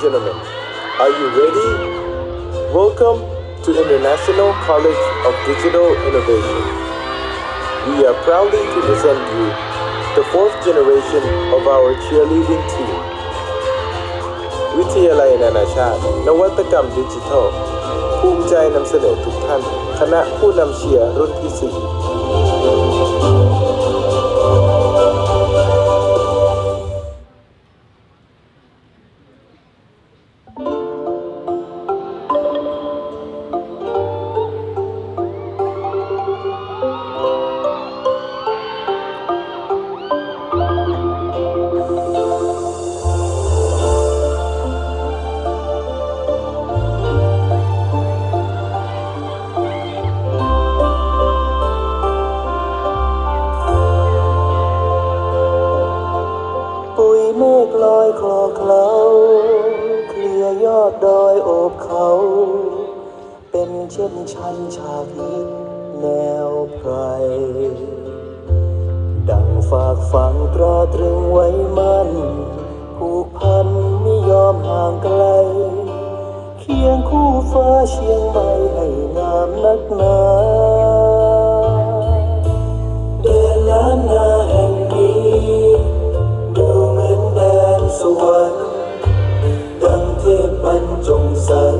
gentlemen, are you ready? Welcome to International College of Digital Innovation. We are proudly to present you the fourth generation of our cheerleading team. With วิทยาลัยนานาชาติ นวัตกรรมดิจิทัล ภูมิใจนำเสนอทุกท่าน คณะผู้นำเชียร์รุ่นที่ 4 ใคร ดังฝากฝังตราตรึงไว้มันผูกพันไม่ยอมห่างไกล เคียงคู่ฟ้าเชียงใหม่ให้งามนักหนาเดินล้านนาแห่งนี้ดูเหมือนแดนสวรรค์ดังเทพบรรจงสรร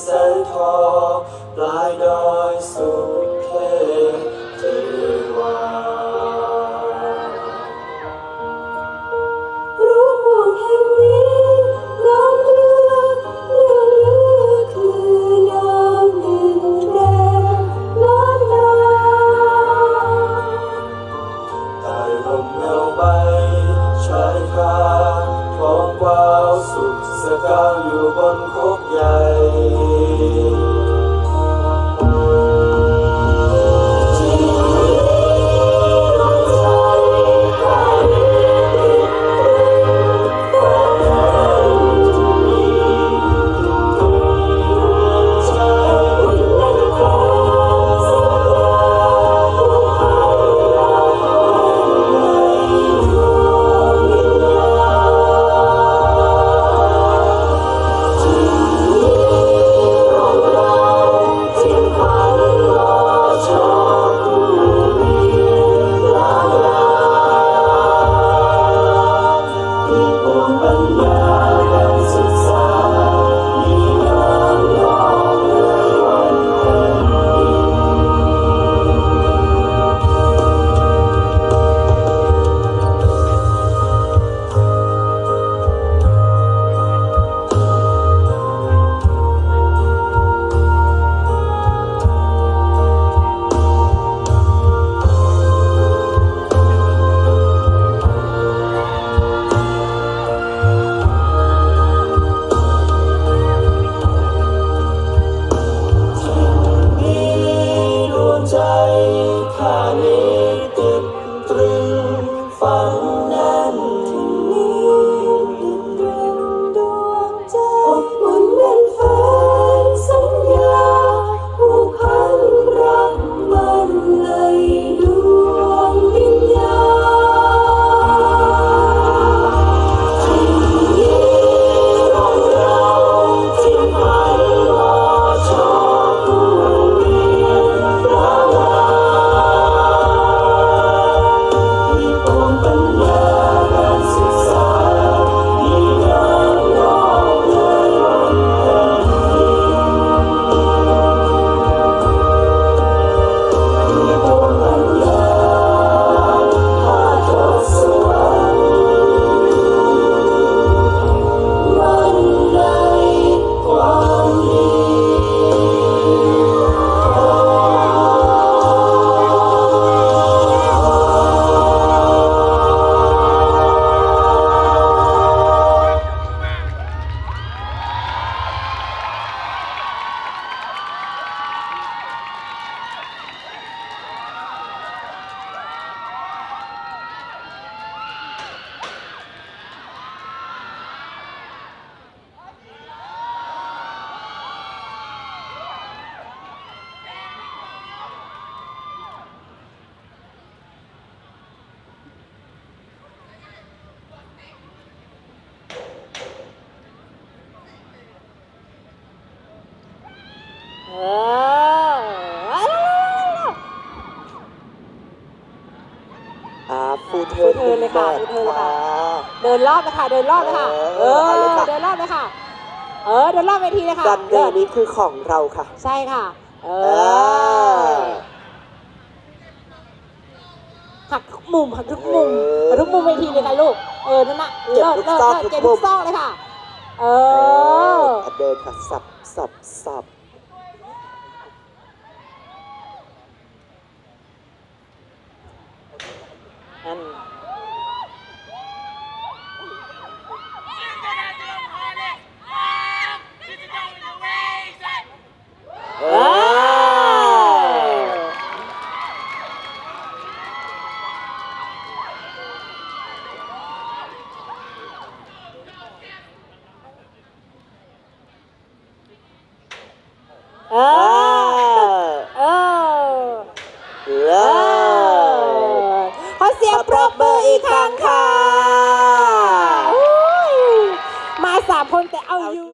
แสงทองปลายดอยสุดเทเทวารู้ปวงแห่งนี้ล้อมเรือเรือเรือคือยามดินแดงล้านนาใต้ลมเงาใบชายคา Bao? นเลยค่ะฟูลเทิร์นเลยค่ะ เดินรอบนะคะเดินรอบเลยค่ะเอเอออเอาเลยค่ะเดินรอบเลยค่ะเออเดินรอบเวทีเลยค่ะดันเดเลิย์ศนี้คือของเราค่ะ ใช่ค่ะ เอเอออหักทุกมุมหักทุกมุมเออหักทุกมุมเวทีเลยค่ะลูก เออนั่นน่ะเก็บเลิศทุกเลิศซอกเลิศทุกเก็บมุทุมกซอกเลยค่ะเอเอออเดินค่ะสับสับสับอัน เอ เอ อ อ เอเอออ เออเลิศขอเสียงปรบมืออีกครั้งค่ะ